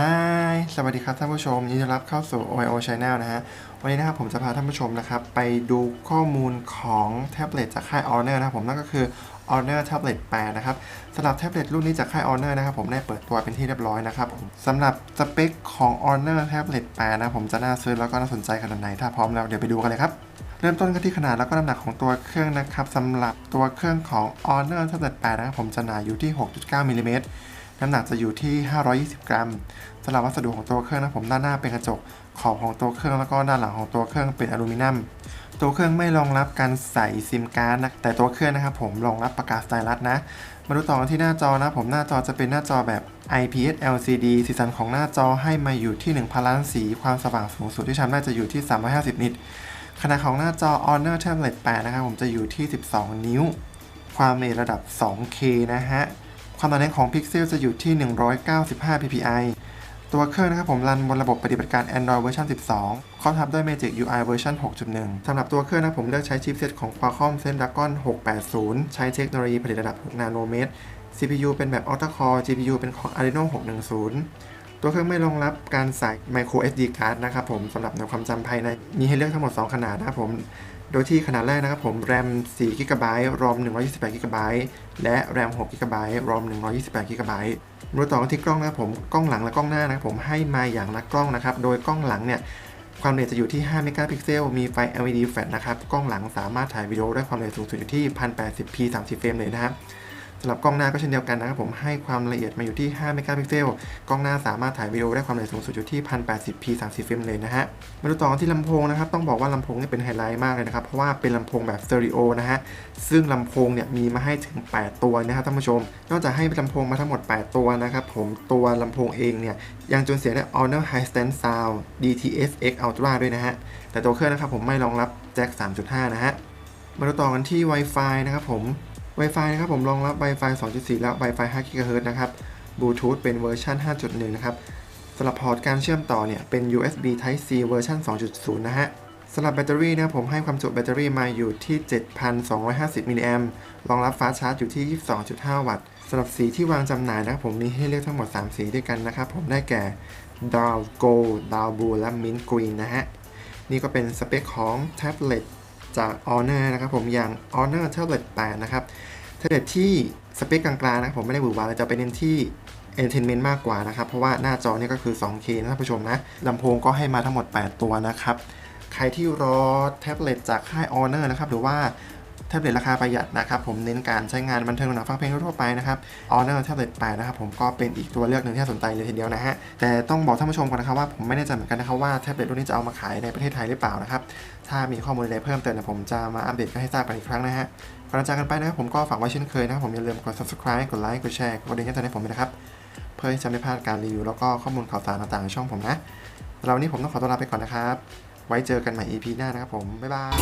ฮายสวัสดีครับท่านผู้ชมยินดีต้อนรับเข้าสู่ OIO Channel นะฮะ วันนี้นะครับผมจะพาท่านผู้ชมนะครับ ไปดูข้อมูลของแท็บเล็ตจากค่าย Honor นะครับผมนั่นก็คือ Honor Tablet 8 นะครับสำหรับแท็บเล็ตรุ่นนี้จากค่าย Honor นะครับผมได้เปิดตัวเป็นที่เรียบร้อยนะครับผมสำหรับสเปคของ Honor Tablet 8 นะผมจะน่าซื้อแล้วก็น่าสนใจขนาดไหน ถ้าพร้อมแล้วเดี๋ยวไปดูกันเลยครับเริ่มต้นกันที่ขนาดแล้วก็น้ำหนักของตัวเครื่องนะครับสำหรับตัวเครื่องของ Honor Tablet 8 นะครับผมจะหนาอยู่ที่ 6.9มิลลิเมตร น้ำหนักจะอยู่ที่ 520 กรัมสำหรับวัสดุของตัวเครื่องนะผมด้านหน้าเป็นกระจกขอบของตัวเครื่องแล้วก็ด้านหลังของตัวเครื่องเป็นอลูมิเนียมตัวเครื่องไม่รองรับการใส่ซิมการ์ดนะแต่ตัวเครื่องนะครับผมรองรับปากกาสไตลัสนะ มาดูต่อกันที่หน้าจอนะผมหน้าจอจะเป็นหน้าจอแบบ IPS LCD สีสันของหน้าจอให้มาอยู่ที่1,000ล้านสีความสว่างสูงสุดที่ทำได้จะอยู่ที่ 350 นิตขนาดของหน้าจอ Honor Tablet 8 นะครับผมจะอยู่ที่ 12 นิ้ว ความละเอียดระดับ 2K นะฮะ ความหนาแน่นของพิกเซลจะอยู่ที่ 195 ppi ตัวเครื่องนะครับผมรันบนระบบปฏิบัติการ Android เวอร์ชัน12 ครอบทับด้วย Magic UI เวอร์ชัน6.1 สำหรับตัวเครื่องนะผมเลือกใช้ชิปเซตของ Qualcomm Snapdragon 680 ใช้เทคโนโลยีผลิตระดับ6นาโนเมตร CPU เป็นแบบ Octa Core GPU เป็นของ Adreno 610 ตัวเครื่องไม่รองรับการใส่ Micro SD card นะครับผมสำหรับในความจำภายใน มีให้เลือกทั้งหมด 2 ขนาดนะครับผม โดยที่ขนาดแรกนะครับผม RAM 4 GB ROM 128 GB และ RAM 6 GB ROM 128 GB มาดูต่อกันที่กล้องนะครับผม กล้องหลังและกล้องหน้านะครับผมให้มาอย่างละกล้องนะครับ โดยกล้องหลังเนี่ยความละเอียดจะอยู่ที่ 5 เมกะพิกเซล มีไฟ LED flash นะครับ กล้องหลังสามารถถ่ายวิดีโอได้ความละเอียดสูงสุดอยู่ที่ 1080p 30เฟรมเลยนะครับ สำหรับกล้องหน้าก็เช่นเดียวกันนะครับผมให้ความละเอียดมาอยู่ที่ 5 เมกะพิกเซล กล้องหน้าสามารถถ่ายวิดีโอได้ความละเอียดสูงสุดอยู่ที่ 1080p 30เฟรมเลยนะฮะ มาดูต่อกันที่ลำโพงนะครับ ต้องบอกว่าลำโพงนี่เป็นไฮไลท์มากเลยนะครับ เพราะว่าเป็นลำโพงแบบสเตอริโอนะฮะ ซึ่งลำโพงเนี่ยมีมาให้ถึง 8 ตัวนะครับท่านผู้ชม นอกจากให้ลำโพงมาทั้งหมด 8 ตัวนะครับผม ตัวลำโพงเองเนี่ยยังจนเสียงได้ Honor High Stand Sound DTS:X Ultra ด้วยนะฮะ แต่ตัวเครื่องนะครับผมไม่รองรับแจ็ค 3.5 นะฮะ มาดูต่อกันที่ Wi-Fi นะครับผม Wi-Fi นะครับผมรองรับ Wi-Fi 2.4 และ Wi-Fi 5 GHz นะครับ Bluetooth เป็นเวอร์ชัน5.1 นะครับสำหรับพอร์ตการเชื่อมต่อเนี่ยเป็น USB Type C เวอร์ชัน2.0 นะฮะสำหรับแบตเตอรี่นะครับผมให้ความจุแบตเตอรี่มาอยู่ที่ 7,250 มิลลิแอมรองรับฟ้าชาร์จอยู่ที่ 22.5 วัตต์สำหรับสีที่วางจำหน่ายนะครับผมมีให้เลือกทั้งหมด 3 สีด้วยกันนะครับผมได้แก่ Dark Gold Dark Blue และ Mint Green นะฮะนี่ก็เป็นสเปคของแท็บเล็ต จาก Honor นะครับผมอย่าง Honor Tablet 8 นะครับเทเลตที่สเปคกลางๆนะครับผมไม่ได้หวือหวาจะไปเน้นที่ Entertainment มากกว่านะครับ เพราะว่าหน้าจอนี่ก็คือ 2K นะท่านผู้ชมนะลำโพงก็ให้มาทั้งหมด 8 ตัวนะครับ ใครที่รอแท็บเล็ตจากค่าย Honor นะครับหรือว่า ท็บเล็ตราคาประหยัดนะครับผมเน้นการใช้งานบันเทิงหนังฟังเพลงทั่วไปนะครับ Honor Tablet 8นะครับผมก็เป็นอีกตัวเลือกหนึ่งที่น่าสนใจเลยทีเดียวนะฮะแต่ต้องบอกท่านผู้ชมก่อนนะครับว่าผมไม่แน่ใจเหมือนกันนะครับว่าแท็บเล็ตรุ่นนี้จะเอามาขายในประเทศไทยหรือเปล่านะครับถ้ามีข้อมูลอะไรเพิ่มเติมเนี่ยผมจะมาอัปเดตให้ทราบกันอีกครั้งนะฮะก่อนจากกันไปนะครับผมก็ฝากไว้เช่นเคยนะครับผมอย่าลืมกด subscribe กดไลค์กดแชร์กดดิ่งแจ้ตือนให้ผมนะครับเพื่อที่จะไม่พลาดการรีวิวแล้วก็ข้อมูลข่าวสารต่างๆในช่องผมนะสำหรับวันนี้ผมต้องขอตัวลาไปก่อนนะครับ ไว้เจอกันใหม่ EP หน้านะครับผม บ๊ายบาย